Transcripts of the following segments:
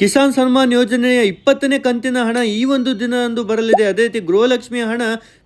ಕಿಸಾನ್ ಸನ್ಮಾನ್ ಯೋಜನೆಯ ಇಪ್ಪತ್ತನೇ ಕಂತಿನ ಹಣ ಈ ಒಂದು ದಿನದಂದು ಬರಲಿದೆ. ಅದೇ ರೀತಿ ಗೃಹಲಕ್ಷ್ಮಿಯ ಹಣ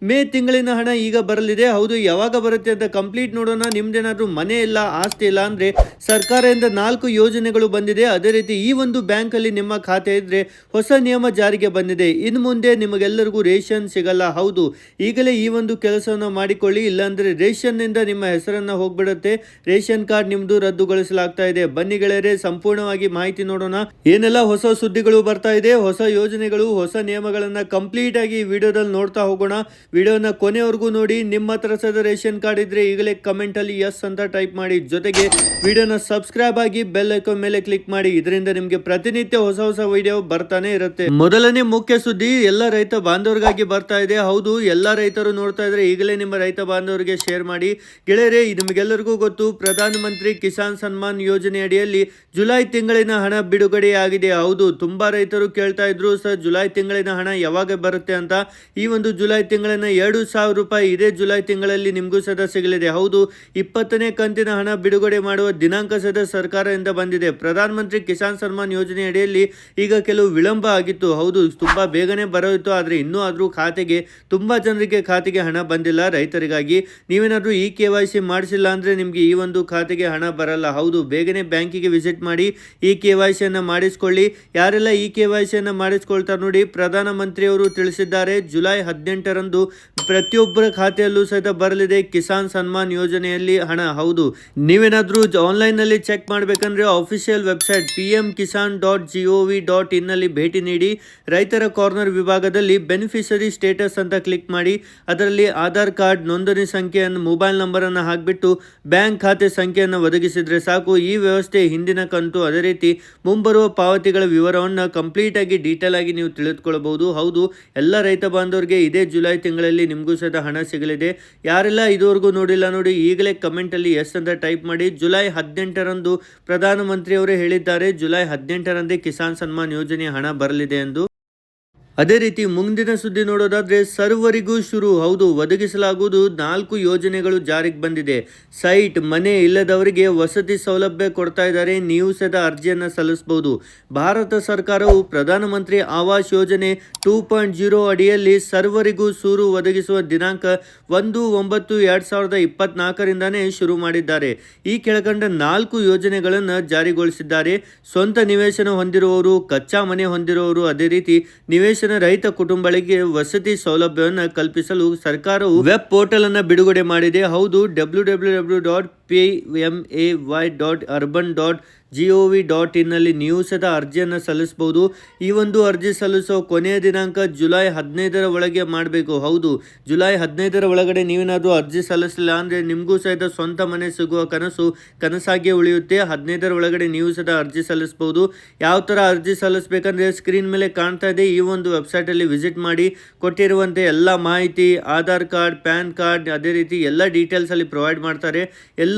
ಮೇ ತಿಂಗಳಿನ ಹಣ ಈಗ ಬರಲಿದೆ. ಹೌದು, ಯಾವಾಗ ಬರುತ್ತೆ ಅಂತ ಕಂಪ್ಲೀಟ್ ನೋಡೋಣ. ನಿಮ್ದೇನಾದ್ರೂ ಮನೆ ಇಲ್ಲ, ಆಸ್ತಿ ಇಲ್ಲ ಅಂದ್ರೆ ಸರ್ಕಾರದಿಂದ ನಾಲ್ಕು ಯೋಜನೆಗಳು ಬಂದಿದೆ. ಅದೇ ರೀತಿ ಈ ಒಂದು ಬ್ಯಾಂಕ್ ಅಲ್ಲಿ ನಿಮ್ಮ ಖಾತೆ ಇದ್ರೆ ಹೊಸ ನಿಯಮ ಜಾರಿಗೆ ಬಂದಿದೆ. ಇನ್ನು ಮುಂದೆ ನಿಮಗೆಲ್ಲರಿಗೂ ರೇಷನ್ ಸಿಗಲ್ಲ. ಹೌದು, ಈಗಲೇ ಈ ಒಂದು ಕೆಲಸವನ್ನು ಮಾಡಿಕೊಳ್ಳಿ. ಇಲ್ಲಾಂದ್ರೆ ರೇಷನ್ನಿಂದ ನಿಮ್ಮ ಹೆಸರನ್ನ ಹೋಗ್ಬಿಡುತ್ತೆ. ರೇಷನ್ ಕಾರ್ಡ್ ನಿಮ್ದು ರದ್ದುಗೊಳಿಸಲಾಗ್ತಾ ಇದೆ. ಬನ್ನಿ ಸಂಪೂರ್ಣವಾಗಿ ಮಾಹಿತಿ ನೋಡೋಣ. ಏನೆಲ್ಲ ಹೊಸ ಸುದ್ದಿಗಳು ಬರ್ತಾ ಇದೆ. ಹೊಸ ಯೋಜನೆಗಳು, ಹೊಸ ನಿಯಮಗಳನ್ನ ಕಂಪ್ಲೀಟ್ ಆಗಿ ವಿಡಿಯೋದಲ್ಲಿ ನೋಡ್ತಾ ಹೋಗೋಣ. ವಿಡಿಯೋನ ಕೊನೆವರೆಗೂ ನೋಡಿ. ನಿಮ್ಮ ಹತ್ರ ಸದ ರೇಷನ್ ಕಾರ್ಡ್ ಇದ್ರೆ ಈಗಲೇ ಕಮೆಂಟಲ್ಲಿ ಎಸ್ ಅಂತ ಟೈಪ್ ಮಾಡಿ. ಜೊತೆಗೆ ವಿಡಿಯೋನ ಸಬ್ಸ್ಕ್ರೈಬ್ ಆಗಿ ಬೆಲ್ ಐಕಾನ್ ಮೇಲೆ ಕ್ಲಿಕ್ ಮಾಡಿ. ಇದರಿಂದ ನಿಮಗೆ ಪ್ರತಿನಿತ್ಯ ಹೊಸ ಹೊಸ ವಿಡಿಯೋ ಬರ್ತಾನೆ ಇರುತ್ತೆ. ಮೊದಲನೇ ಮುಖ್ಯ ಸುದ್ದಿ, ಎಲ್ಲ ರೈತ ಬಾಂಧವರಿಗಾಗಿ ಬರ್ತಾ ಇದೆ. ಹೌದು, ಎಲ್ಲ ರೈತರು ನೋಡ್ತಾ ಇದ್ರೆ ಈಗಲೇ ನಿಮ್ಮ ರೈತ ಬಾಂಧವರಿಗೆ ಶೇರ್ ಮಾಡಿ. ಗೆಳೆಯರೆ ನಿಮಗೆಲ್ಲರಿಗೂ ಗೊತ್ತು. ಪ್ರಧಾನ ಮಂತ್ರಿ ಕಿಸಾನ್ ಸನ್ಮಾನ್ ಯೋಜನೆ ಅಡಿಯಲ್ಲಿ ಜುಲೈ ತಿಂಗಳಿನ ಹಣ ಬಿಡುಗಡೆಯಾಗಿದೆ. ಹೌದು, ತುಂಬಾ ರೈತರು ಕೇಳ್ತಾ ಇದ್ರು, ಸರ್, ಜುಲೈ ತಿಂಗಳಿನ ಹಣ ಯಾವಾಗ ಬರುತ್ತೆ ಅಂತ? ಈ ಒಂದು ಜುಲೈ ತಿಂಗಳಿನ ಎರಡು ಸಾವಿರ ರೂಪಾಯಿ ಇದೇ ಜುಲೈ ತಿಂಗಳಲ್ಲಿ ನಿಮಗೂ ಸದಾ ಸಿಗಲಿದೆ. ಹೌದು, ಇಪ್ಪತ್ತನೇ ಕಂತಿನ ಹಣ ಬಿಡುಗಡೆ ಮಾಡುವ ದಿನಾಂಕ ಸದ ಸರ್ಕಾರದಿಂದ ಬಂದಿದೆ. ಪ್ರಧಾನ ಮಂತ್ರಿ ಕಿಸಾನ್ ಸನ್ಮಾನ್ ಯೋಜನೆ ಅಡಿಯಲ್ಲಿ ಈಗ ಕೆಲವು ವಿಳಂಬ ಆಗಿತ್ತು. ಹೌದು, ತುಂಬಾ ಬೇಗನೆ ಬರೋಯಿತು, ಆದರೆ ಇನ್ನೂ ಆದರೂ ಖಾತೆಗೆ, ತುಂಬಾ ಜನರಿಗೆ ಖಾತೆಗೆ ಹಣ ಬಂದಿಲ್ಲ. ರೈತರಿಗಾಗಿ ನೀವೇನಾದರೂ ಈ ಕೆ ವೈ ಸಿ ಮಾಡಿಸಿಲ್ಲ ಅಂದ್ರೆ ನಿಮಗೆ ಈ ಒಂದು ಖಾತೆಗೆ ಹಣ ಬರಲ್ಲ. ಹೌದು, ಬೇಗನೆ ಬ್ಯಾಂಕಿಗೆ ವಿಸಿಟ್ ಮಾಡಿ ಈ ಕೆ ವೈ ಸಿಯನ್ನು ಮಾಡಿಸ್ಕೊಳ್ಳಿ. ಯಾರೆಲ್ಲ ಇ ಕೆ ವೈ ಸಿಯನ್ನು ಮಾಡಿಸ್ಕೊಳ್ತಾರೆ ನೋಡಿ ಪ್ರಧಾನಮಂತ್ರಿಯವರು ತಿಳಿಸಿದ್ದಾರೆ, ಜುಲೈ ಹದಿನೆಂಟರಂದು ಪ್ರತಿಯೊಬ್ಬರ ಖಾತೆಯಲ್ಲೂ ಸಹಿತ ಬರಲಿದೆ ಕಿಸಾನ್ ಸನ್ಮಾನ್ ಯೋಜನೆಯಲ್ಲಿ ಹಣ. ಹೌದು, ನೀವೇನಾದರೂ ಆನ್ಲೈನ್ನಲ್ಲಿ ಚೆಕ್ ಮಾಡಬೇಕಂದ್ರೆ official website P M Kisan dot G O V dot ಇನ್ನಲ್ಲಿ ಭೇಟಿ ನೀಡಿ, ರೈತರ ಕಾರ್ನರ್ ವಿಭಾಗದಲ್ಲಿ ಬೆನಿಫಿಷರಿ ಸ್ಟೇಟಸ್ ಅಂತ ಕ್ಲಿಕ್ ಮಾಡಿ, ಅದರಲ್ಲಿ ಆಧಾರ್ ಕಾರ್ಡ್ ನೋಂದಣಿ ಸಂಖ್ಯೆಯನ್ನು, ಮೊಬೈಲ್ ನಂಬರನ್ನು ಹಾಕಿಬಿಟ್ಟು ಬ್ಯಾಂಕ್ ಖಾತೆ ಸಂಖ್ಯೆಯನ್ನು ಒದಗಿಸಿದ್ರೆ ಸಾಕು. ಈ ವ್ಯವಸ್ಥೆ ಹಿಂದಿನ ಕಂತು ಅದೇ ರೀತಿ ಮುಂಬರುವ ವಿವರವನ್ನು ಕಂಪ್ಲೀಟ್ ಆಗಿ ಡೀಟೇಲ್ ಆಗಿ ನೀವು ತಿಳಿದುಕೊಳ್ಳಬಹುದು ಹೌದು, ಎಲ್ಲ ರೈತ ಬಾಂಧವರಿಗೆ ಇದೇ ಜುಲೈ ತಿಂಗಳಲ್ಲಿ ನಿಮಗೂ ಸಹಿತ ಹಣ ಸಿಗಲಿದೆ. ಯಾರೆಲ್ಲ ಇದುವರೆಗೂ ನೋಡಿಲ್ಲ ನೋಡಿ ಈಗಲೇ ಕಮೆಂಟ್ ಅಲ್ಲಿ ಎಸ್ ಅಂತ ಟೈಪ್ ಮಾಡಿ. ಜುಲೈ ಹದಿನೆಂಟರಂದು ಪ್ರಧಾನಮಂತ್ರಿಯವರೇ ಹೇಳಿದ್ದಾರೆ, ಜುಲೈ ಹದಿನೆಂಟರಂದೇ ಕಿಸಾನ್ ಸನ್ಮಾನ್ ಯೋಜನೆ ಹಣ ಬರಲಿದೆ ಎಂದು. ಅದೇ ರೀತಿ ಮುಂದಿನ ಸುದ್ದಿ ನೋಡೋದಾದ್ರೆ ಸರ್ವರಿಗೂ ಶುರು. ಹೌದು, ಒದಗಿಸಲಾಗುವುದು ನಾಲ್ಕು ಯೋಜನೆಗಳು ಜಾರಿಗೆ ಬಂದಿದೆ. ಸೈಟ್, ಮನೆ ಇಲ್ಲದವರಿಗೆ ವಸತಿ ಸೌಲಭ್ಯ ಕೊಡ್ತಾ ಇದ್ದಾರೆ. ನೀವು ಸದ ಅರ್ಜಿಯನ್ನು ಸಲ್ಲಿಸಬಹುದು ಭಾರತ ಸರ್ಕಾರವು ಪ್ರಧಾನಮಂತ್ರಿ ಆವಾಸ್ ಯೋಜನೆ ಟೂ ಪಾಯಿಂಟ್ ಜೀರೋ ಅಡಿಯಲ್ಲಿ ಸರ್ವರಿಗೂ ಸೂರು ಒದಗಿಸುವ ದಿನಾಂಕ ಒಂದು ಒಂಬತ್ತು ಎರಡು ಸಾವಿರದ ಇಪ್ಪತ್ನಾಲ್ಕರಿಂದಾನೇ ಶುರು ಮಾಡಿದ್ದಾರೆ. ಈ ಕೆಳಕಂಡ ನಾಲ್ಕು ಯೋಜನೆಗಳನ್ನು ಜಾರಿಗೊಳಿಸಿದ್ದಾರೆ. ಸ್ವಂತ ನಿವೇಶನ ಹೊಂದಿರುವವರು, ಕಚ್ಚಾ ಮನೆ ಹೊಂದಿರುವವರು, ಅದೇ ರೀತಿ ನಿವೇಶನ ರೈತ ಕುಟುಂಬಗಳಿಗೆ ವಸತಿ ಸೌಲಭ್ಯವನ್ನು ಕಲ್ಪಿಸಲು ಸರ್ಕಾರವು ವೆಬ್ ಪೋರ್ಟಲ್ ಅನ್ನು ಬಿಡುಗಡೆ ಮಾಡಿದೆ. ಹೌದು, W W W dot P M A Y dot urban dot G O V dot ಇನ್ನಲ್ಲಿ ನೀವು ಅರ್ಜಿಯನ್ನು ಸಲ್ಲಿಸಬಹುದು ಈ ಒಂದು ಅರ್ಜಿ ಸಲ್ಲಿಸೋ ಕೊನೆಯ ದಿನಾಂಕ ಜುಲೈ ಹದಿನೈದರ ಒಳಗೆ ಮಾಡಬೇಕು ಹೌದು ಜುಲೈ ಹದಿನೈದರ ಒಳಗಡೆ ನೀವೇನಾದರೂ ಅರ್ಜಿ ಸಲ್ಲಿಸಲಿಲ್ಲ ಅಂದರೆ ನಿಮಗೂ ಸಹಿತ ಸ್ವಂತ ಮನೆ ಸಿಗುವ ಕನಸು ಕನಸಾಗಿಯೇ ಉಳಿಯುತ್ತೆ ಹದಿನೈದರ ಒಳಗಡೆ ನೀವು ಸಹ ಅರ್ಜಿ ಸಲ್ಲಿಸಬಹುದು ಯಾವ ಥರ ಅರ್ಜಿ ಸಲ್ಲಿಸಬೇಕಂದ್ರೆ ಸ್ಕ್ರೀನ್ ಮೇಲೆ ಕಾಣ್ತಾ ಇದೆ ಈ ಒಂದು ವೆಬ್ಸೈಟಲ್ಲಿ ವಿಸಿಟ್ ಮಾಡಿ ಕೊಟ್ಟಿರುವಂತೆ ಎಲ್ಲ ಮಾಹಿತಿ ಆಧಾರ್ ಕಾರ್ಡ್ ಪ್ಯಾನ್ ಕಾರ್ಡ್ ಅದೇ ರೀತಿ ಎಲ್ಲ ಡೀಟೇಲ್ಸಲ್ಲಿ ಪ್ರೊವೈಡ್ ಮಾಡ್ತಾರೆ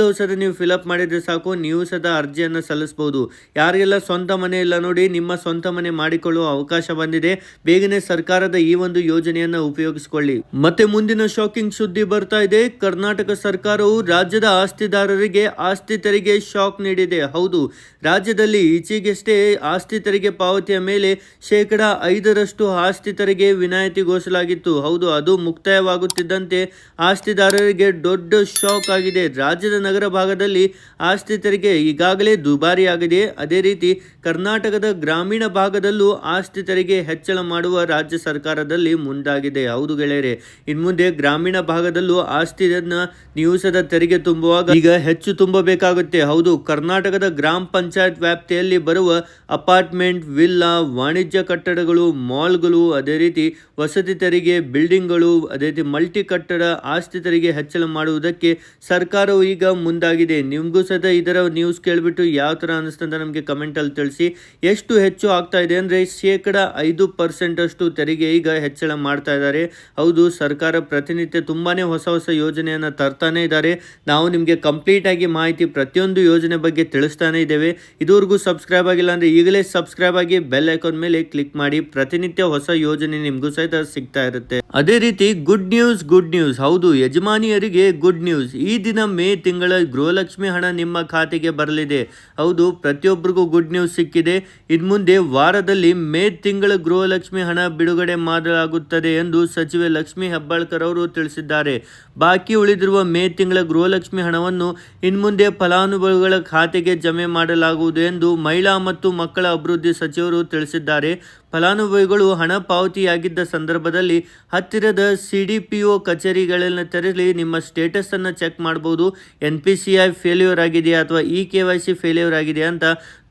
ಎಲ್ಲವೂ ಸದ ನೀವು ಫಿಲಪ್ ಮಾಡಿದರೆ ಸಾಕು, ನೀವು ಸದ ಅರ್ಜಿಯನ್ನು ಸಲ್ಲಿಸಬಹುದು ಯಾರಿಗೆಲ್ಲ ಸ್ವಂತ ಮನೆ ಇಲ್ಲ ನೋಡಿ, ನಿಮ್ಮ ಸ್ವಂತ ಮನೆ ಮಾಡಿಕೊಳ್ಳುವ ಅವಕಾಶ ಬಂದಿದೆ. ಬೇಗನೆ ಸರ್ಕಾರದ ಈ ಒಂದು ಯೋಜನೆಯನ್ನು ಉಪಯೋಗಿಸಿಕೊಳ್ಳಿ. ಮತ್ತೆ ಮುಂದಿನ ಶಾಕಿಂಗ್ ಸುದ್ದಿ ಬರ್ತಾ ಇದೆ. ಕರ್ನಾಟಕ ಸರ್ಕಾರವು ರಾಜ್ಯದ ಆಸ್ತಿದಾರರಿಗೆ ಆಸ್ತಿ ತೆರಿಗೆ ಶಾಕ್ ನೀಡಿದೆ. ಹೌದು, ರಾಜ್ಯದಲ್ಲಿ ಈಚೆಗೆಷ್ಟೇ ಆಸ್ತಿ ತೆರಿಗೆ ಪಾವತಿಯ ಮೇಲೆ ಶೇಕಡ ಐದರಷ್ಟು ಆಸ್ತಿ ತೆರಿಗೆ ವಿನಾಯಿತಿಗೊಳಿಸಲಾಗಿತ್ತು ಹೌದು, ಅದು ಮುಕ್ತಾಯವಾಗುತ್ತಿದ್ದಂತೆ ಆಸ್ತಿದಾರರಿಗೆ ದೊಡ್ಡ ಶಾಕ್ ಆಗಿದೆ. ರಾಜ್ಯದ ನಗರ ಭಾಗದಲ್ಲಿ ಆಸ್ತಿ ತೆರಿಗೆ ಈಗಾಗಲೇ ದುಬಾರಿಯಾಗಿದೆ. ಅದೇ ರೀತಿ ಕರ್ನಾಟಕದ ಗ್ರಾಮೀಣ ಭಾಗದಲ್ಲೂ ಆಸ್ತಿ ತೆರಿಗೆ ಹೆಚ್ಚಳ ಮಾಡುವ ರಾಜ್ಯ ಸರ್ಕಾರದಲ್ಲಿ ಮುಂದಾಗಿದೆ. ಹೌದು ಗೆಳೆಯರೆ, ಇನ್ಮುಂದೆ ಗ್ರಾಮೀಣ ಭಾಗದಲ್ಲೂ ಆಸ್ತಿಯನ್ನ ನಿಯೂಸದ ಸದ ತೆರಿಗೆ ತುಂಬುವಾಗ ಈಗ ಹೆಚ್ಚು ತುಂಬಬೇಕಾಗುತ್ತೆ. ಹೌದು, ಕರ್ನಾಟಕದ ಗ್ರಾಮ ಪಂಚಾಯತ್ ವ್ಯಾಪ್ತಿಯಲ್ಲಿ ಬರುವ ಅಪಾರ್ಟ್ಮೆಂಟ್, ವಿಲ್ಲಾ, ವಾಣಿಜ್ಯ ಕಟ್ಟಡಗಳು, ಮಾಲ್ಗಳು, ಅದೇ ರೀತಿ ವಸತಿ ತೆರಿಗೆ, ಬಿಲ್ಡಿಂಗ್ಗಳು, ಅದೇ ರೀತಿ ಮಲ್ಟಿ ಕಟ್ಟಡ ಆಸ್ತಿ ತೆರಿಗೆ ಹೆಚ್ಚಳ ಮಾಡುವುದಕ್ಕೆ ಸರ್ಕಾರವು ಈಗ ಮುಂದಾಗಿದೆ. ನಿಮಗೂ ಸಹಿತ ಇದರ ನ್ಯೂಸ್ ಕೇಳಿಬಿಟ್ಟು ಯಾವ ಥರ ಅನ್ನಿಸ್ತಂತ ನಮಗೆ ಕಮೆಂಟಲ್ಲಿ ತಿಳಿಸಿ. ಎಷ್ಟು ಹೆಚ್ಚು ಆಗ್ತಾ ಇದೆ ಅಂದರೆ ಶೇಕಡ ಐದು ಪರ್ಸೆಂಟಷ್ಟು ತೆರಿಗೆ ಈಗ ಹೆಚ್ಚಳ ಮಾಡ್ತಾ ಇದ್ದಾರೆ. ಹೌದು, ಸರ್ಕಾರ ಪ್ರತಿನಿತ್ಯ ತುಂಬಾನೇ ಹೊಸ ಹೊಸ ಯೋಜನೆಯನ್ನು ತರ್ತಾನೆ ಇದ್ದಾರೆ. ನಾವು ನಿಮಗೆ ಕಂಪ್ಲೀಟ್ ಆಗಿ ಮಾಹಿತಿ ಪ್ರತಿಯೊಂದು ಯೋಜನೆ ಬಗ್ಗೆ ತಿಳಿಸ್ತಾನೆ ಇದ್ದೇವೆ. ಇದುವರೆಗೂ ಸಬ್ಸ್ಕ್ರೈಬ್ ಆಗಿಲ್ಲ ಅಂದರೆ ಈಗಲೇ ಸಬ್ಸ್ಕ್ರೈಬ್ ಆಗಿ ಬೆಲ್ ಐಕಾನ್ ಮೇಲೆ ಕ್ಲಿಕ್ ಮಾಡಿ. ಪ್ರತಿನಿತ್ಯ ಹೊಸ ಯೋಜನೆ ನಿಮಗೂ ಸಹಿತ ಸಿಗ್ತಾ ಇರುತ್ತೆ. ಅದೇ ರೀತಿ ಗುಡ್ ನ್ಯೂಸ್ ಗುಡ್ ನ್ಯೂಸ್ ಹೌದು, ಯಜಮಾನಿಯರಿಗೆ ಗುಡ್ ನ್ಯೂಸ್ ಈ ದಿನ ಮೇ ತಿಂಗಳ ಗೃಹಲಕ್ಷ್ಮಿ ಹಣ ನಿಮ್ಮ ಖಾತೆಗೆ ಬರಲಿದೆ. ಹೌದು, ಪ್ರತಿಯೊಬ್ಬರಿಗೂ ಗುಡ್ ನ್ಯೂಸ್ ಸಿಕ್ಕಿದೆ. ಇನ್ನು ಮುಂದೆ ವಾರದಲ್ಲಿ ಮೇ ತಿಂಗಳ ಗೃಹಲಕ್ಷ್ಮಿ ಹಣ ಬಿಡುಗಡೆ ಮಾಡಲಾಗುತ್ತದೆ ಎಂದು ಸಚಿವೆ ಲಕ್ಷ್ಮಿ ಹೆಬ್ಬಾಳ್ಕರ್ ಅವರು ತಿಳಿಸಿದ್ದಾರೆ. ಬಾಕಿ ಉಳಿದಿರುವ ಮೇ ತಿಂಗಳ ಗೃಹಲಕ್ಷ್ಮಿ ಹಣವನ್ನು ಇನ್ಮುಂದೆ ಫಲಾನುಭವಿಗಳ ಖಾತೆಗೆ ಜಮೆ ಮಾಡಲಾಗುವುದು ಎಂದು ಮಹಿಳಾ ಮತ್ತು ಮಕ್ಕಳ ಅಭಿವೃದ್ಧಿ ಸಚಿವರು ತಿಳಿಸಿದ್ದಾರೆ. ಫಲಾನುಭವಿಗಳು ಹಣ ಪಾವತಿಯಾಗಿದ್ದ ಸಂದರ್ಭದಲ್ಲಿ ಹತ್ತಿರದ ಸಿ ಡಿ ಪಿ ಒ ಕಚೇರಿಗಳನ್ನು ತೆರಳಿ ನಿಮ್ಮ ಸ್ಟೇಟಸನ್ನು ಚೆಕ್ ಮಾಡ್ಬೋದು N P C I failure ಆಗಿದೆಯಾ ಅಥವಾ E K Y C failure ಆಗಿದೆಯಾ ಅಂತ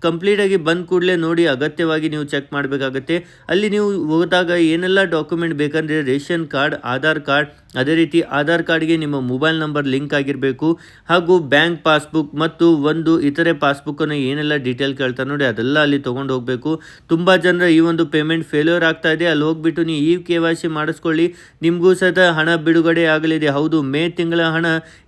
ಕಂಪ್ಲೀಟಾಗಿ ಬಂದ ಕೂಡಲೇ ನೋಡಿ ಅಗತ್ಯವಾಗಿ ನೀವು ಚೆಕ್ ಮಾಡಬೇಕಾಗತ್ತೆ. ಅಲ್ಲಿ ನೀವು ಹೋದಾಗ ಏನೆಲ್ಲ ಡಾಕ್ಯುಮೆಂಟ್ ಬೇಕಂದರೆ ರೇಷನ್ ಕಾರ್ಡ್, ಆಧಾರ್ ಕಾರ್ಡ್, ಅದೇ ರೀತಿ ಆಧಾರ್ ಕಾರ್ಡ್ಗೆ ನಿಮ್ಮ ಮೊಬೈಲ್ ನಂಬರ್ ಲಿಂಕ್ ಆಗಿರಬೇಕು. ಹಾಗೂ ಬ್ಯಾಂಕ್ ಪಾಸ್ಬುಕ್ ಮತ್ತು ಒಂದು ಇತರೆ ಪಾಸ್ಬುಕ್ಕನ್ನು ಏನೆಲ್ಲ ಡೀಟೇಲ್ ಕೇಳ್ತಾರೆ ನೋಡಿ, ಅದೆಲ್ಲ ಅಲ್ಲಿ ತೊಗೊಂಡು ಹೋಗಬೇಕು. ತುಂಬ ಜನರ ಈ ಒಂದು ಪೇಮೆಂಟ್ ಫೇಲ್ಯೂರ್ ಆಗ್ತಾ ಇದೆ. ಅಲ್ಲಿ ಹೋಗ್ಬಿಟ್ಟು ನೀವು ಈ ಕೆ ವೈ ಮಾಡಿಸ್ಕೊಳ್ಳಿ. ನಿಮಗೂ ಸಹ ಹಣ ಬಿಡುಗಡೆ ಆಗಲಿದೆ. ಹೌದು, ಮೇ ತಿಂಗಳ ಹಣ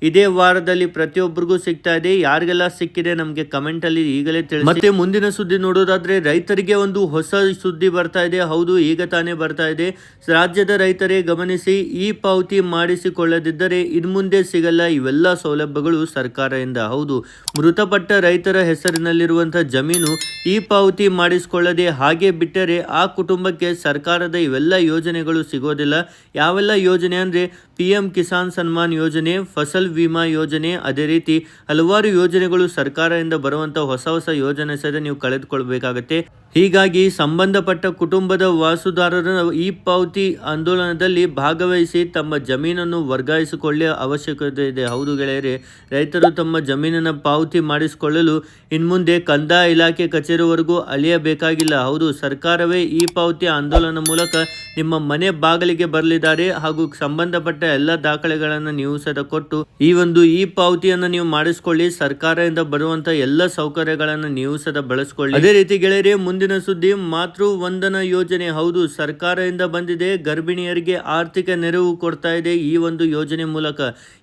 ಇದೇ ವಾರದಲ್ಲಿ ಪ್ರತಿಯೊಬ್ಬರಿಗೂ ಸಿಗ್ತಾ ಇದೆ. ಯಾರಿಗೆಲ್ಲ ಸಿಕ್ಕಿದೆ ನಮಗೆ ಕಮೆಂಟಲ್ಲಿ ಈಗಲೇ ತಿಳಿಸಿ. ಮತ್ತೆ ಮುಂದಿನ ಸುದ್ದಿ ನೋಡೋದಾದ್ರೆ, ರೈತರಿಗೆ ಒಂದು ಹೊಸ ಸುದ್ದಿ ಬರ್ತಾ ಇದೆ. ಹೌದು, ಈಗ ತಾನೇ ಬರ್ತಾ ಇದೆ. ರಾಜ್ಯದ ರೈತರೇ ಗಮನಿಸಿ, ಈ ಪಾವತಿ ಮಾಡಿಸಿಕೊಳ್ಳದಿದ್ದರೆ ಇನ್ಮುಂದೆ ಸಿಗಲ್ಲ. ಇವೆಲ್ಲ ಸೌಲಭ್ಯಗಳು ಸರ್ಕಾರದಿಂದ. ಹೌದು, ಮೃತಪಟ್ಟ ರೈತರ ಹೆಸರಿನಲ್ಲಿರುವಂತಹ ಜಮೀನು ಈ ಪಾವತಿ ಮಾಡಿಸಿಕೊಳ್ಳದೆ ಹಾಗೆ ಬಿಟ್ಟರೆ ಆ ಕುಟುಂಬಕ್ಕೆ ಸರ್ಕಾರದ ಇವೆಲ್ಲ ಯೋಜನೆಗಳು ಸಿಗೋದಿಲ್ಲ. ಯಾವೆಲ್ಲ ಯೋಜನೆ ಅಂದ್ರೆ ಪಿ ಎಂ ಕಿಸಾನ್ ಸನ್ಮಾನ್ ಯೋಜನೆ, ಫಸಲ್ ವಿಮಾ ಯೋಜನೆ, ಅದೇ ರೀತಿ ಹಲವಾರು ಯೋಜನೆಗಳು ಸರ್ಕಾರದಿಂದ ಬರುವಂಥ ಹೊಸ ಹೊಸ ಯೋಜನೆ ಸಹ ನೀವು ಕಳೆದುಕೊಳ್ಬೇಕಾಗತ್ತೆ. ಹೀಗಾಗಿ ಸಂಬಂಧಪಟ್ಟ ಕುಟುಂಬದ ವಾಸುದಾರರ ಈ ಪಾವತಿ ಆಂದೋಲನದಲ್ಲಿ ಭಾಗವಹಿಸಿ ತಮ್ಮ ಜಮೀನನ್ನು ವರ್ಗಾಯಿಸಿಕೊಳ್ಳುವ ಅವಶ್ಯಕತೆ ಇದೆ. ಹೌದು ಗೆಳೆಯರೆ, ರೈತರು ತಮ್ಮ ಜಮೀನನ್ನು ಪಾವತಿ ಮಾಡಿಸಿಕೊಳ್ಳಲು ಇನ್ಮುಂದೆ ಕಂದಾಯ ಇಲಾಖೆ ಕಚೇರಿವರೆಗೂ ಅಲಿಯಬೇಕಾಗಿಲ್ಲ ಹೌದು, ಸರ್ಕಾರವೇ ಈ ಪಾವತಿ ಆಂದೋಲನ ಮೂಲಕ ನಿಮ್ಮ ಮನೆ ಬಾಗಿಲಿಗೆ ಬರಲಿದ್ದಾರೆ ಹಾಗೂ ಸಂಬಂಧಪಟ್ಟ ಎಲ್ಲ ದಾಖಲೆಗಳನ್ನು ನೀವು ಸಹ ಕೊಟ್ಟು ಈ ಒಂದು ಈ ಪಾವತಿಯನ್ನು ನೀವು ಮಾಡಿಸಿಕೊಳ್ಳಿ. ಸರ್ಕಾರದಿಂದ ಬರುವಂತ ಎಲ್ಲ ಸೌಕರ್ಯಗಳನ್ನು ನೀವು ಸಹ ಬಳಸಿಕೊಳ್ಳಿ. ಅದೇ ರೀತಿ ಗೆಳೆಯರೆ, ಮುಂದಿನ ಸುದ್ದಿ ಮಾತೃ ವಂದನ ಯೋಜನೆ. ಹೌದು, ಸರ್ಕಾರದಿಂದ ಬಂದಿದೆ, ಗರ್ಭಿಣಿಯರಿಗೆ ಆರ್ಥಿಕ ನೆರವು ಕೊಡ್ತಾ ಇದೆ ಈ ಒಂದು ಯೋಜನೆ. ಮೂಲಕ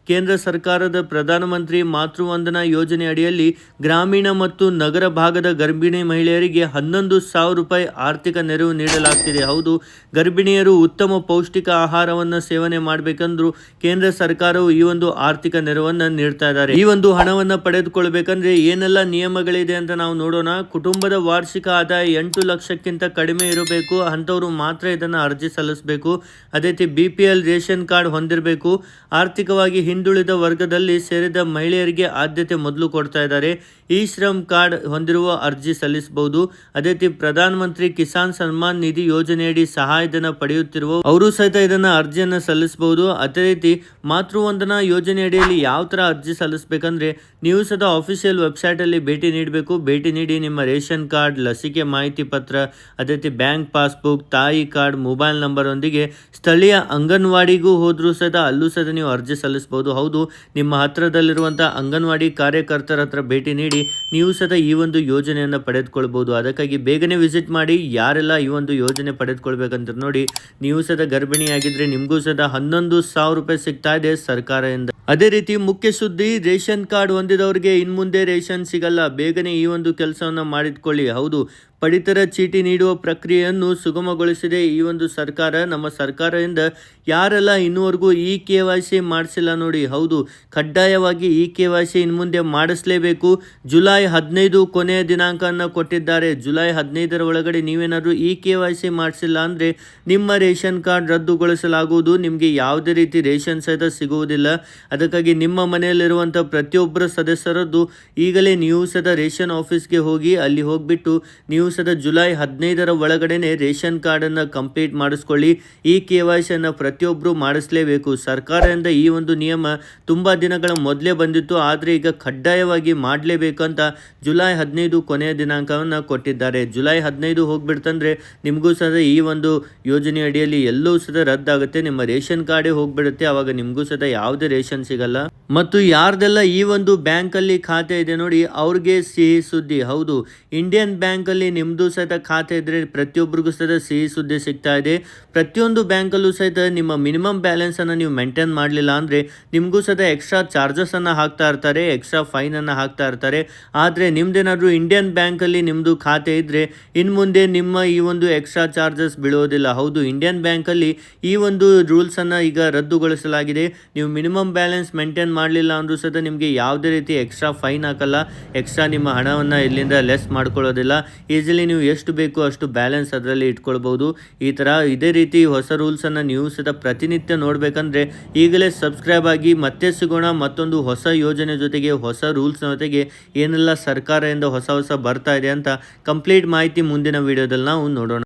ಕೇಂದ್ರ ಸರ್ಕಾರದ ಪ್ರಧಾನಮಂತ್ರಿ ಮಾತೃವಂದನಾ ಯೋಜನೆ ಅಡಿಯಲ್ಲಿ ಗ್ರಾಮೀಣ ಮತ್ತು ನಗರ ಭಾಗದ ಗರ್ಭಿಣಿ ಮಹಿಳೆಯರಿಗೆ ಹನ್ನೊಂದು ಸಾವಿರ ರೂಪಾಯಿ ಆರ್ಥಿಕ ನೆರವು ನೀಡಲಾಗ್ತಿದೆ. ಹೌದು, ಗರ್ಭಿಣಿಯರು ಉತ್ತಮ ಪೌಷ್ಟಿಕ ಆಹಾರವನ್ನು ಸೇವನೆ ಮಾಡಬೇಕಂದ್ರು ಕೇಂದ್ರ ಸರ್ಕಾರವು ಈ ಒಂದು ಆರ್ಥಿಕ ನೆರವನ್ನು ನೀಡ್ತಾ ಇದ್ದಾರೆ. ಈ ಒಂದು ಹಣವನ್ನು ಪಡೆದುಕೊಳ್ಬೇಕಂದ್ರೆ ಏನೆಲ್ಲ ನಿಯಮಗಳಿದೆ ಅಂತ ನಾವು ನೋಡೋಣ. ಕುಟುಂಬದ ವಾರ್ಷಿಕ ಆದಾಯ ಎಂಟು ಲಕ್ಷಕ್ಕಿಂತ ಕಡಿಮೆ ಇರಬೇಕು. ಅಂಥವರು ಮಾತ್ರ ಇದನ್ನು ಅರ್ಜಿ ಸಲ್ಲಿಸಬೇಕು. ಅದೇ ರೀತಿ B P L ration card ಹೊಂದಿರಬೇಕು. ಆರ್ಥಿಕವಾಗಿ ಹಿಂದುಳಿದ ವರ್ಗದಲ್ಲಿ ಸೇರಿದ ಮಹಿಳೆಯರಿಗೆ ಆದ್ಯತೆ ಮೊದಲು ಕೊಡ್ತಾ ಇದ್ದಾರೆ. ಈ ಶ್ರಮ್ ಕಾರ್ಡ್ ಹೊಂದಿರುವ ಅರ್ಜಿ ಸಲ್ಲಿಸಬಹುದು. ಅದೇ ರೀತಿ ಪ್ರಧಾನ ಮಂತ್ರಿ ಕಿಸಾನ್ ಸನ್ಮಾನ್ ನಿಧಿ ಯೋಜನೆಯಡಿ ಸಹಾಯಧನ ಪಡೆಯುತ್ತಿರುವ ಅವರು ಸಹಿತ ಇದನ್ನ ಅರ್ಜಿಯನ್ನು ಸಲ್ಲಿಸಬಹುದು. ಅದೇ ರೀತಿ ಮಾತೃವಂದನಾ ಯೋಜನೆಯಡಿಯಲ್ಲಿ ಯಾವ ಥರ ಅರ್ಜಿ ಸಲ್ಲಿಸಬೇಕಂದ್ರೆ ನೀವು ಸದ ವೆಬ್ಸೈಟ್ ಅಲ್ಲಿ ಭೇಟಿ ನೀಡಬೇಕು. ಭೇಟಿ ನೀಡಿ ನಿಮ್ಮ ರೇಷನ್ ಕಾರ್ಡ್, ಲಸಿಕೆ ಮಾಹಿತಿ ಪತ್ರ, ಅದೇ ರೀತಿ ಬ್ಯಾಂಕ್ ಪಾಸ್ಬುಕ್, ತಾಯಿ ಕಾರ್ಡ್, ಮೊಬೈಲ್ ನಂಬರ್ ಒಂದಿಗೆ ಸ್ಥಳೀಯ ಅಂಗನವಾಡಿಗೂ ಹೋದರೂ ಸಹಿತ ಅಲ್ಲೂ ಸಹಿತ ನೀವು ಅರ್ಜಿ ಸಲ್ಲಿಸಬಹುದು ಹೌದು, ನಿಮ್ಮ ಹತ್ತಿರದಲ್ಲಿರುವಂಥ ಅಂಗನವಾಡಿ ಕಾರ್ಯಕರ್ತರ ಹತ್ರ ಭೇಟಿ ನೀಡಿ ನೀವು ಸಹ ಈ ಒಂದು ಯೋಜನೆಯನ್ನು ಪಡೆದುಕೊಳ್ಬೋದು. ಅದಕ್ಕಾಗಿ ಬೇಗನೆ ವಿಸಿಟ್ ಮಾಡಿ, ಯಾರೆಲ್ಲ ಈ ಒಂದು ಯೋಜನೆ ಪಡೆದುಕೊಳ್ಬೇಕಂದ್ರೆ ನೋಡಿ, ನೀವು ಸಹ ಗರ್ಭಿಣಿಯಾಗಿದ್ದರೆ ನಿಮಗೂ ಸಹ ಹನ್ನೊಂದು ಸಾವಿರ ರೂಪಾಯಿ ಸಿಗ್ತಾ ಇದೆ ಸರ್ಕಾರದಿಂದ. ಅದೇ ರೀತಿ ಮುಖ್ಯ ಸುದ್ದಿ, ರೇಷನ್ ಕಾರ್ಡ್ ಹೊಂದಿದವರಿಗೆ ಇನ್ಮುಂದೆ ರೇಷನ್ ಸಿಗಲ್ಲ. ಬೇಗನೆ ಈ ಒಂದು ಕೆಲಸವನ್ನು ಮಾಡಿದ್ಕೊಳ್ಳಿ. ಹೌದು ಪಡಿತರ ಚೀಟಿ ನೀಡುವ ಪ್ರಕ್ರಿಯೆಯನ್ನು ಸುಗಮಗೊಳಿಸಿದೆ. ಈ ಒಂದು ಸರ್ಕಾರ ನಮ್ಮ ಸರ್ಕಾರದಿಂದ ಯಾರೆಲ್ಲ ಇನ್ನುವರೆಗೂ ಇ ಕೆ ವೈ ಸಿ ಮಾಡಿಸಿಲ್ಲ ನೋಡಿ. ಹೌದು, ಕಡ್ಡಾಯವಾಗಿ ಇ ಕೆ ವೈ ಸಿ ಇನ್ನು ಮುಂದೆ ಮಾಡಿಸಲೇಬೇಕು. ಜುಲೈ ಹದಿನೈದು ಕೊನೆಯ ದಿನಾಂಕವನ್ನು ಕೊಟ್ಟಿದ್ದಾರೆ. ಜುಲೈ ಹದಿನೈದರ ಒಳಗಡೆ ನೀವೇನಾದರೂ ಇ ಕೆ ವೈ ಸಿ ಮಾಡಿಸಿಲ್ಲ ಅಂದರೆ ನಿಮ್ಮ ರೇಷನ್ ಕಾರ್ಡ್ ರದ್ದುಗೊಳಿಸಲಾಗುವುದು. ನಿಮಗೆ ಯಾವುದೇ ರೀತಿ ರೇಷನ್ ಸಹಿತ ಸಿಗುವುದಿಲ್ಲ. ಅದಕ್ಕಾಗಿ ನಿಮ್ಮ ಮನೆಯಲ್ಲಿರುವಂಥ ಪ್ರತಿಯೊಬ್ಬರ ಸದಸ್ಯರದ್ದು ಈಗಲೇ ನೀವು ಸಹ ರೇಷನ್ ಆಫೀಸ್ಗೆ ಹೋಗಿ ಅಲ್ಲಿ ಹೋಗಿಬಿಟ್ಟು ನೀವು ಸದಾ ಜುಲೈ ಹದಿನೈದರ ಒಳಗಡೆನೆ ರೇಷನ್ ಕಾರ್ಡನ್ನು ಕಂಪ್ಲೀಟ್ ಮಾಡಿಸ್ಕೊಳ್ಳಿ. ಈ ಕೆ ವೈ ಪ್ರತಿಯೊಬ್ಬರು ಮಾಡಿಸಲೇಬೇಕು. ಸರ್ಕಾರದಿಂದ ಈ ಒಂದು ನಿಯಮ ತುಂಬ ದಿನಗಳ ಮೊದಲೇ ಬಂದಿತ್ತು. ಆದರೆ ಈಗ ಕಡ್ಡಾಯವಾಗಿ ಮಾಡಲೇಬೇಕಂತ ಜುಲೈ ಹದಿನೈದು ಕೊನೆಯ ದಿನಾಂಕವನ್ನು ಕೊಟ್ಟಿದ್ದಾರೆ. ಜುಲೈ ಹದಿನೈದು ಹೋಗ್ಬಿಡ್ತಂದ್ರೆ ನಿಮಗೂ ಸಹ ಈ ಒಂದು ಯೋಜನೆ ಅಡಿಯಲ್ಲಿ ಎಲ್ಲೂ ಸಹ ರದ್ದಾಗುತ್ತೆ. ನಿಮ್ಮ ರೇಷನ್ ಕಾರ್ಡೇ ಹೋಗ್ಬಿಡುತ್ತೆ. ಆವಾಗ ನಿಮಗೂ ಸಹ ಯಾವುದೇ ರೇಷನ್ ಸಿಗಲ್ಲ. ಮತ್ತು ಯಾರ್ದೆಲ್ಲ ಈ ಒಂದು ಬ್ಯಾಂಕಲ್ಲಿ ಖಾತೆ ಇದೆ ನೋಡಿ, ಅವ್ರಿಗೆ ಸಿಹಿ ಸುದ್ದಿ. ಹೌದು, ಇಂಡಿಯನ್ ಬ್ಯಾಂಕಲ್ಲಿ ನಿಮ್ಮದು ಸಹಿತ ಖಾತೆ ಇದ್ದರೆ ಪ್ರತಿಯೊಬ್ಬರಿಗೂ ಸಹಿತ ಸಿಹಿ ಸುದ್ದಿ ಸಿಗ್ತಾ ಇದೆ. ಪ್ರತಿಯೊಂದು ಬ್ಯಾಂಕಲ್ಲೂ ಸಹಿತ ನಿಮ್ಮ ಮಿನಿಮಮ್ ಬ್ಯಾಲೆನ್ಸನ್ನು ನೀವು ಮೇಂಟೈನ್ ಮಾಡಲಿಲ್ಲ ಅಂದರೆ ನಿಮಗೂ ಸಹಿತ ಎಕ್ಸ್ಟ್ರಾ ಚಾರ್ಜಸನ್ನು ಹಾಕ್ತಾ ಇರ್ತಾರೆ ಎಕ್ಸ್ಟ್ರಾ ಫೈನನ್ನು ಹಾಕ್ತಾ ಇರ್ತಾರೆ. ಆದರೆ ನಿಮ್ಮದೇನಾದರೂ ಇಂಡಿಯನ್ ಬ್ಯಾಂಕಲ್ಲಿ ನಿಮ್ಮದು ಖಾತೆ ಇದ್ದರೆ ಇನ್ನು ಮುಂದೆ ನಿಮ್ಮ ಈ ಒಂದು ಎಕ್ಸ್ಟ್ರಾ ಚಾರ್ಜಸ್ ಬೀಳೋದಿಲ್ಲ. ಹೌದು ಇಂಡಿಯನ್ ಬ್ಯಾಂಕಲ್ಲಿ ಈ ಒಂದು ರೂಲ್ಸನ್ನು ಈಗ ರದ್ದುಗೊಳಿಸಲಾಗಿದೆ. ನೀವು ಮಿನಿಮಮ್ ಬ್ಯಾಲೆನ್ಸ್ ಮೇಂಟೈನ್ ಮಾಡಲಿಲ್ಲ ಅಂದರೂ ಸಹ ನಿಮಗೆ ಯಾವುದೇ ರೀತಿ ಎಕ್ಸ್ಟ್ರಾ ಫೈನ್ ಹಾಕಲ್ಲ. ಎಕ್ಸ್ಟ್ರಾ ನಿಮ್ಮ ಹಣವನ್ನು ಇಲ್ಲಿಂದ ಲೆಸ್ ಮಾಡ್ಕೊಳ್ಳೋದಿಲ್ಲ. ಈಸಿಲಿ ನೀವು ಎಷ್ಟು ಬೇಕು ಅಷ್ಟು ಬ್ಯಾಲೆನ್ಸ್ ಅದರಲ್ಲಿ ಇಟ್ಕೊಳ್ಬೋದು. ಈ ಥರ ಇದೇ ರೀತಿ ಹೊಸ ರೂಲ್ಸನ್ನು ನೀವು ಸಹ ಪ್ರತಿನಿತ್ಯ ನೋಡಬೇಕಂದ್ರೆ ಈಗಲೇ ಸಬ್ಸ್ಕ್ರೈಬ್ ಆಗಿ ಮತ್ತೆ ಸಿಗೋಣ. ಮತ್ತೊಂದು ಹೊಸ ಯೋಜನೆ ಜೊತೆಗೆ ಹೊಸ ರೂಲ್ಸ್ ಜೊತೆಗೆ ಏನೆಲ್ಲ ಸರ್ಕಾರದಿಂದ ಹೊಸ ಹೊಸ ಬರ್ತಾ ಇದೆ ಅಂತ ಕಂಪ್ಲೀಟ್ ಮಾಹಿತಿ ಮುಂದಿನ ವಿಡಿಯೋದಲ್ಲಿ ನಾವು ನೋಡೋಣ.